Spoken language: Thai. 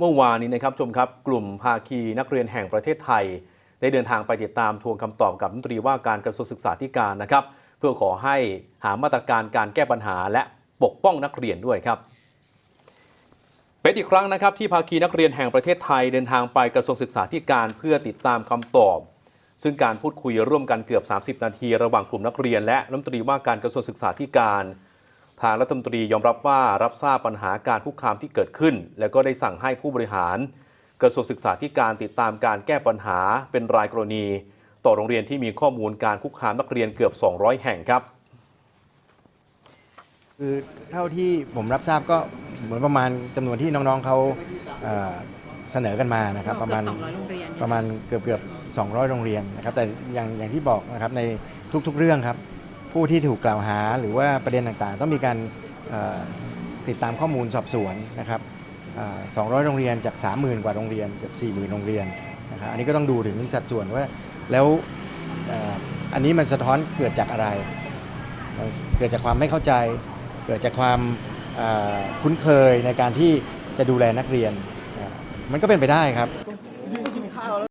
เมื่อวานนี้นะครับชมครับกลุ่มภาคีนักเรียนแห่งประเทศไทย ได้เดินทางไปติดตามทวงคำตอบกับรัฐมนตรีว่าการกระทรวงศึกษาธิการนะครับ เพื่อขอให้หามาตรการการแก้ปัญหาและปกป้องนักเรียนด้วยครับ เป็นอีกครั้งนะครับที่ภาคีนักเรียนแห่งประเทศไทย เดินทางไปกระทรวงศึกษาธิการเพื่อติดตามคำตอบ ซึ่งการพูดคุยร่วมกันเกือบ 30 นาที ระหว่างกลุ่มนักเรียน และรัฐมนตรีว่าการกระทรวงศึกษาธิการ ทางรัฐมนตรียอมรับว่ารับทราบปัญหาการคุกคามที่เกิดขึ้น และก็ได้สั่งให้ผู้บริหาร กระทรวงศึกษาธิการติดตามการแก้ปัญหาเป็นรายกรณี ต่อโรงเรียนที่มีข้อมูลการคุกคามนักเรียนเกือบ 200 แห่งครับ คือเท่าที่ผมรับทราบก็เหมือนประมาณจำนวนที่น้องๆเขาเอ่อเสนอกันมานะครับ ประมาณเกือบ200โรงเรียนประมาณเกือบเกือบ200 โรงเรียนนะครับแต่อย่างอย่างที่บอกนะครับในทุกๆเรื่องครับ ผู้ที่ถูกกล่าวหาหรือว่าประเด็นต่างๆ ต้องมีการติดตามข้อมูลสอบสวนนะครับเอ่อ200 โรงเรียนจาก 30,000 กว่าโรงเรียนเกือบ40,000 โรงเรียนนะครับอันนี้ก็ต้องดูถึงสัดส่วนว่าแล้วอ,อันนี้มันสะท้อนเกิดจากอะไร เกิดจากความไม่เข้าใจ เกิดจากความคุ้นเคยในการที่จะดูแลนักเรียน มันก็เป็นไปได้ครับ